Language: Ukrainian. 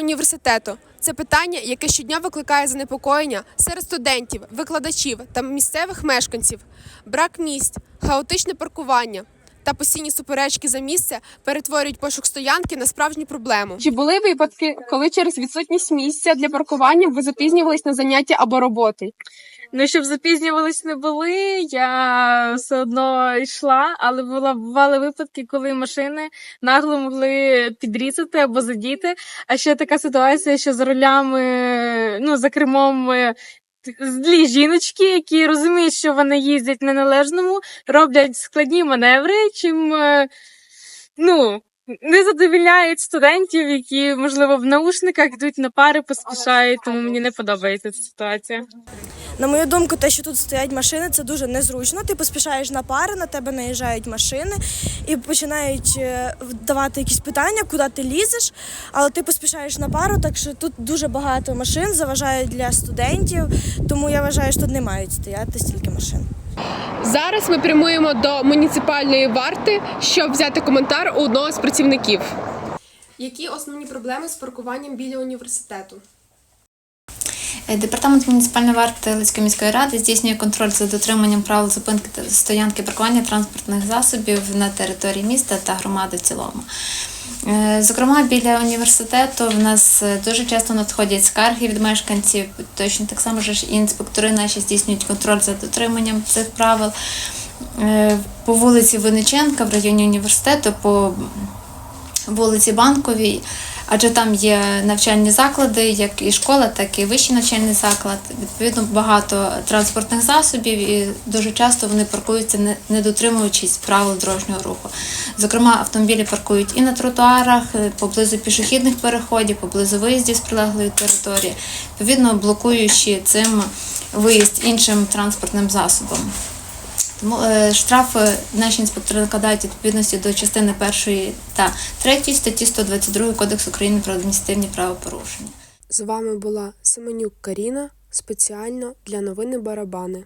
університету це питання, яке щодня викликає занепокоєння серед студентів, викладачів та місцевих мешканців. Брак місць, хаотичне паркування та постійні суперечки за місце перетворюють пошук стоянки на справжню проблему. Чи були випадки, коли через відсутність місця для паркування ви запізнювались на заняття або роботи? Ну, щоб запізнювались не були, я все одно йшла, але була бували випадки, коли машини нагло могли підрізати або задіти. А ще така ситуація, що за рулями, ну за кермом. е, Злі жіночки, які розуміють, що вони їздять на належному, роблять складні маневри, чим е, ну, не задовільняють студентів, які, можливо, в наушниках йдуть на пари, поспішають, тому мені не подобається ця ситуація. На мою думку, те, що тут стоять машини, це дуже незручно. Ти поспішаєш на пари, на тебе наїжджають машини і починають е, давати якісь питання, куди ти лізеш. Але ти поспішаєш на пару, так що тут дуже багато машин заважають для студентів. Тому я вважаю, що тут не мають стояти стільки машин. Зараз ми прямуємо до муніципальної варти, щоб взяти коментар у одного з працівників. Які основні проблеми з паркуванням біля університету? Е, Департамент муніципальної варти Лицької міської ради здійснює контроль за дотриманням правил зупинки та стоянки паркування транспортних засобів на території міста та громади в цілому. Е, Зокрема, біля університету в нас е, дуже часто надходять скарги від мешканців. Точно так само ж і інспектори наші здійснюють контроль за дотриманням цих правил. По вулиці Винниченка в районі університету, по вулиці Банковій, адже там є навчальні заклади, як і школа, так і вищий навчальний заклад. Відповідно, багато транспортних засобів, і дуже часто вони паркуються, не, дотримуючись правил дорожнього руху. Зокрема, автомобілі паркують і на тротуарах, е, поблизу пішохідних переходів, поблизу виїздів з прилеглої території, відповідно блокуючи цим виїзд іншим транспортним засобом. Тому е, штрафи наші інспектори накладають відповідності до частини першої та третьої статті 122 Кодексу України про адміністративні правопорушення. З вами була Семенюк Каріна спеціально для новини Барабани.